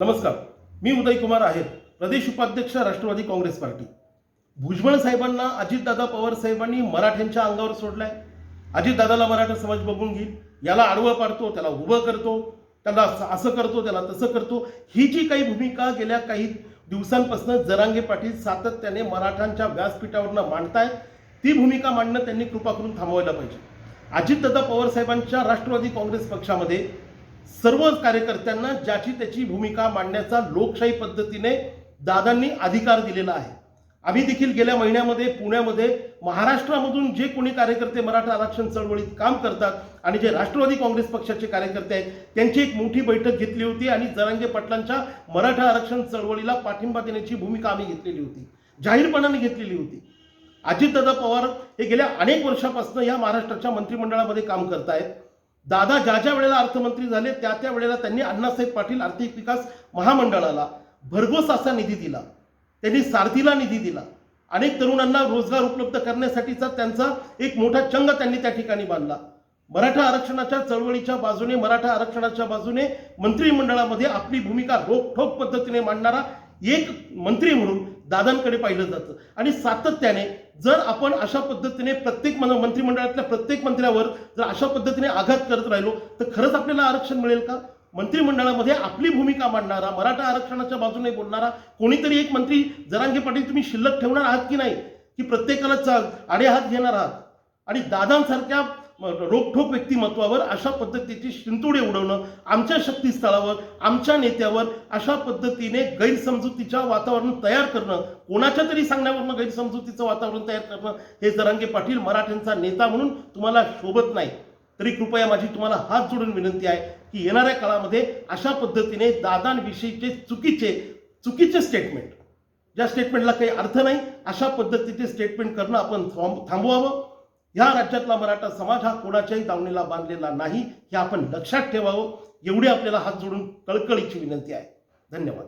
नमस्कार. मी उदय कुमार आहेर प्रदेश उपाध्यक्ष राष्ट्रवादी काँग्रेस पार्टी. भुजबळ साहेबांना अजितदादा पवार साहेबांनी मराठ्यांच्या अंगावर सोडलाय. अजितदादाला मराठा समाज बघून घेईल. याला आडवं पाडतो त्याला उभं करतो त्याला असं- करतो त्याला तसं करतो. ही जी काही भूमिका गेल्या काही दिवसांपासून जरांगे पाटील सातत्याने मराठ्यांच्या व्यासपीठावरनं मांडतायत ती भूमिका मांडणं त्यांनी कृपा करून थांबवायला पाहिजे. अजितदादा पवार साहेबांच्या राष्ट्रवादी काँग्रेस पक्षामध्ये सर्व कार्यकर्त्यांना ज्याची त्याची भूमिका मांडण्याचा लोकशाही पद्धतीने दादांनी अधिकार दिलेला आहे. आम्ही देखील गेल्या महिन्यामध्ये पुण्यामध्ये महाराष्ट्रामधून जे कोणी कार्यकर्ते मराठा आरक्षण चळवळीत काम करतात आणि जे राष्ट्रवादी काँग्रेस पक्षाचे कार्यकर्ते आहेत त्यांची एक मोठी बैठक घेतली होती आणि जरांगे पाटलांच्या मराठा आरक्षण चळवळीला पाठिंबा देण्याची भूमिका आम्ही घेतलेली होती जाहीरपणाने घेतलेली होती. अजितदादा पवार हे गेल्या अनेक वर्षापासून या महाराष्ट्राच्या मंत्रिमंडळामध्ये काम करतायत. दादा ज्या ज्या वेळेला अर्थमंत्री झाले त्या त्या वेळेला त्यांनी अण्णासाहेब पाटील आर्थिक विकास महामंडळाला भरघोस असा निधी दिला. त्यांनी सारथीला निधी दिला. अनेक तरुणांना रोजगार उपलब्ध करण्यासाठीचा त्यांचा एक मोठा चंग त्यांनी त्या ठिकाणी बांधला. मराठा आरक्षणाच्या चळवळीच्या बाजूने मराठा आरक्षणाच्या बाजूने मंत्रिमंडळामध्ये आपली भूमिका रोखठोक पद्धतीने मांडणारा एक मंत्री म्हणून दादांकडे पाहिलं जातं. आणि सातत्याने जर आपण अशा पद्धतीने प्रत्येक मंत्रिमंडळातल्या प्रत्येक मंत्र्यावर जर अशा पद्धतीने आघात करत राहिलो तर खरंच आपल्याला आरक्षण मिळेल का? मंत्रिमंडळामध्ये आपली भूमिका मांडणारा मराठा आरक्षणाच्या बाजूने बोलणारा कोणीतरी एक मंत्री जरांगे पाटील तुम्ही शिल्लक ठेवणार आहात की नाही? की प्रत्येकाला चाल आडे हात घेणार आहात? आणि दादांसारख्या रोखोक रोखठोक व्यक्तिमत्वावर अशा पद्धतीची शिंतोडे उडवणं आमच्या शक्तीस्थळावर आमच्या नेत्यावर अशा पद्धतीने गैरसमजुतीच्या वातावरण तयार करणं कोणाच्या तरी सांगण्यावरनं गैरसमजुतीचं वातावरण तयार करणं हे जरांगे पाटील मराठ्यांचा नेता म्हणून तुम्हाला शोभत नाही. तरी कृपया माझी तुम्हाला हात जोडून विनंती आहे की येणाऱ्या काळामध्ये अशा पद्धतीने दादांविषयीचे चुकीचे चुकीचे स्टेटमेंट ज्या स्टेटमेंटला काही अर्थ नाही अशा पद्धतीचे स्टेटमेंट करणं आपण थांब- थांबवावं. ह्या राज्यातला मराठा समाज हा कोणाच्याही दावणीला बांधलेला नाही हे आपण लक्षात ठेवावं. एवढी आपल्याला हात जोडून कळकळीची विनंती आहे. धन्यवाद.